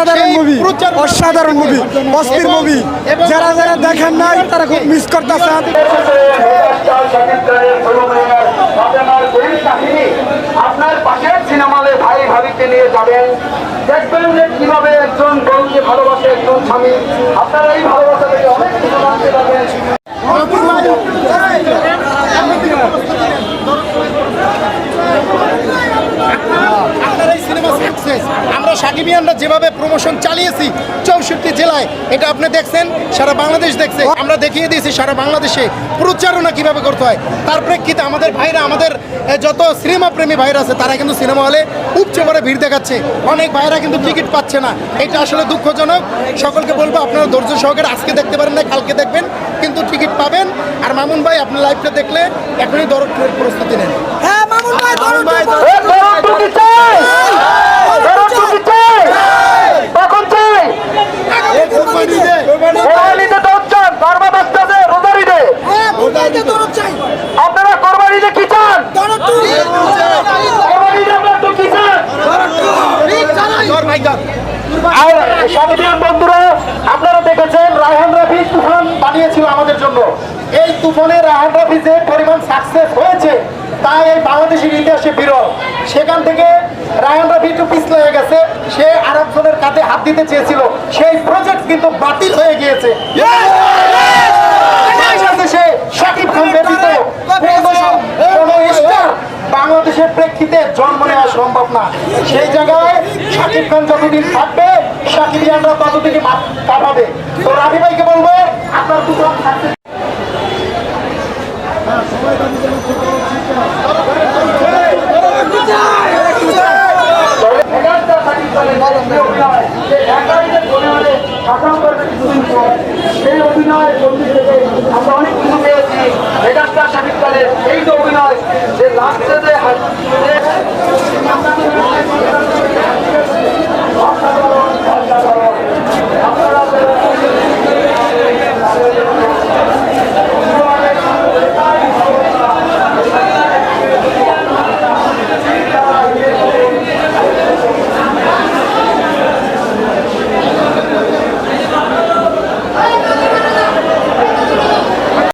অসাধারণ মুভি অসাধারণ মুভি অস্থির মুভি যারা যারা দেখেন নাই তারা খুব মিস করতেছেন। আপনার পাশের সিনেমালে ভাই ভাবিকে নিয়ে যাবেন। দেখবেন যে কীভাবে একজন বউকে ভালোবাসে একজন স্বামী। আপনারা এই ভালোবাসা থেকে অনেক কিছু জানতে পারবেন আপনার এই সিনেমা সাকসেস সাকিবিয়ানরা যেভাবে প্রমোশন চালিয়েছি চৌষট্টি জেলায় এটা আপনি দেখছেন সারা বাংলাদেশ দেখছে। আমরা দেখিয়ে দিয়েছি সারা বাংলাদেশে প্রচারণা কীভাবে করতে হয়। তার প্রেক্ষিতে আমাদের ভাইরা আমাদের যত সিনেমা প্রেমী ভাইরা আছে তারা কিন্তু সিনেমা হলে উপচে পড়ে ভিড় দেখাচ্ছে। অনেক ভাইরা কিন্তু টিকিট পাচ্ছে না। এটা আসলে দুঃখজনক। সকলকে বলব আপনারা ধৈর্য সহকারে আজকে দেখতে পারেন না কালকে দেখবেন কিন্তু টিকিট পাবেন। আর মামুন ভাই আপনি লাইভটা দেখলে এখনই দরদ প্রস্তুতি নেন। হ্যাঁ মামুন ভাই চাই! দরদ আর সাংবাদিক বন্ধুরা আপনারা দেখেছেন রায়হান রাফি তুফান বানিয়েছিল আমাদের জন্য। এই তুফানে রাহান রাফি যে পরিমাণ সাকসেস হয়েছে তাই এই বাংলাদেশের ইতিহাসে বিরল। সেখান থেকে রায়হান রাফি একটু পিছলে হয়ে গেছে সে আরেকজনের কাঁধে হাত দিতে চেয়েছিল। সেই প্রজেক্ট কিন্তু বাতিল হয়ে গিয়েছে। বাংলাদেশে শাকিব খান না। সেই জায়গায় শাকিব খান যতদিন থাকবে শাকিবিয়ানরা ততদিনই কাটাবে তো রাবি ভাইকে বলব, আপনার দুটো